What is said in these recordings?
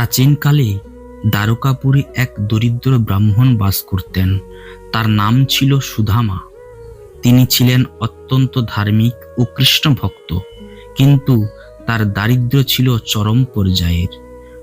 প্রাচীনকালে দ্বারকাপুরে এক দরিদ্র ব্রাহ্মণ বাস করতেন। তার নাম ছিল সুধামা। তিনি ছিলেন অত্যন্ত ধার্মিক ও কৃষ্ণ ভক্ত কিন্তু তার দারিদ্র্য ছিল চরম পর্যায়ের।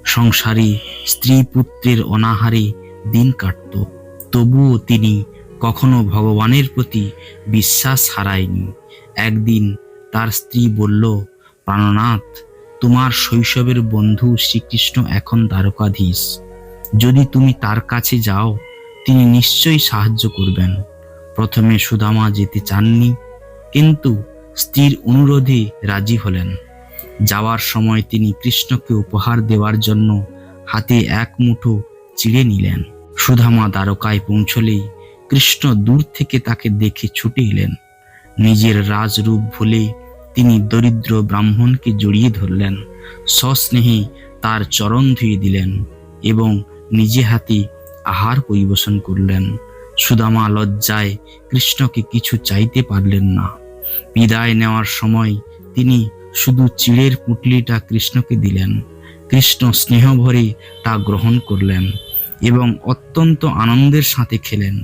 সংসারে স্ত্রী পুত্রের অনাহারে দিন কাটত, তবুও তিনি কখনো ভগবানের প্রতি বিশ্বাস হারায়নি। একদিন তার স্ত্রী বলল, প্রাণনাথ তোমার শৈশবের বন্ধু শ্রীকৃষ্ণ এখন দ্বারকাধীশ। যদি তুমি তার কাছে যাও, তিনি নিশ্চয়ই সাহায্য করবেন। প্রথমে সুদামা যেতে চাননি, কিন্তু স্ত্রীর অনুরোধে রাজি হলেন। যাওয়ার সময় তিনি কৃষ্ণকে উপহার দেওয়ার জন্য হাতে এক মুঠো চিড়ে নিলেন। সুধামা দ্বারকায় পৌঁছলেই কৃষ্ণ দূর থেকে তাকে দেখে ছুটে এলেন। নিজের রাজরূপ ভুলে তিনি দরিদ্র ব্রাহ্মণকে জড়িয়ে ধরলেন সস্নেহে তার চরণ ধুয়ে দিলেন এবং নিজে হাতে আহার পরিবেশন করলেন। সুদামা লজ্জায় কৃষ্ণকে কিছু চাইতে পারলেন না। বিদায় নেওয়ার সময় তিনি শুধু চিড়ের পুটলিটা কৃষ্ণকে দিলেন, কৃষ্ণ স্নেহ ভরে তা গ্রহণ করলেন এবং অত্যন্ত আনন্দের সাথে খেলেন।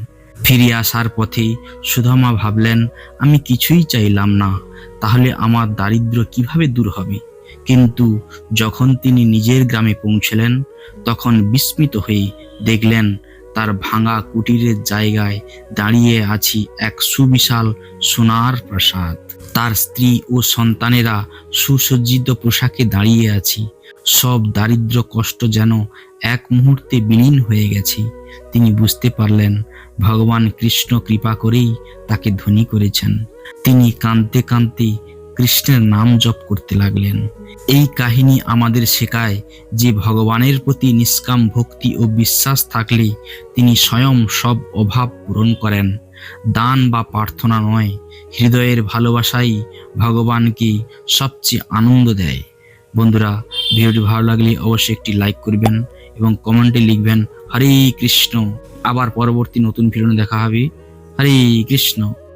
ফিরে আসার পথে সুধামা ভাবলেন, আমি কিছুই চাইলাম না, তাহলে আমার দারিদ্র কীভাবে দূর হবে? কিন্তু যখন তিনি নিজের গ্রামে পৌঁছলেন, তখন বিস্মিত হয়ে দেখলেন তার ভাঙা কুটিরের জায়গায় দাঁড়িয়ে আছি এক সুবিশাল সোনার প্রাসাদ। তার স্ত্রী ও সন্তানেরা সুসজ্জিত পোশাকে দাঁড়িয়ে আছি। সব দারিদ্র কষ্ট যেন এক মুহূর্তে বিলীন হয়ে গেছে। তিনি বুঝতে পারলেন, ভগবান কৃষ্ণ কৃপা করেই তাকে ধনী করেছেন। তিনি কাঁদতে কাঁদতে কৃষ্ণের নাম জপ করতে লাগলেন। এই কাহিনী আমাদের শেখায় যে ভগবানের প্রতি নিষ্কাম ভক্তি ও বিশ্বাস থাকলে তিনি স্বয়ং সব অভাব পূরণ করেন। দান বা প্রার্থনা নয়, হৃদয়ের ভালোবাসাই ভগবানকে সবচেয়ে আনন্দ দেয়। বন্ধুরা, ভিডিওটি ভালো লাগলে অবশ্যই একটি লাইক করবেন এবং কমেন্টে লিখবেন, হরে কৃষ্ণ। আবার পরবর্তী নতুন ভিডিও দেখা হবে। হরে কৃষ্ণ।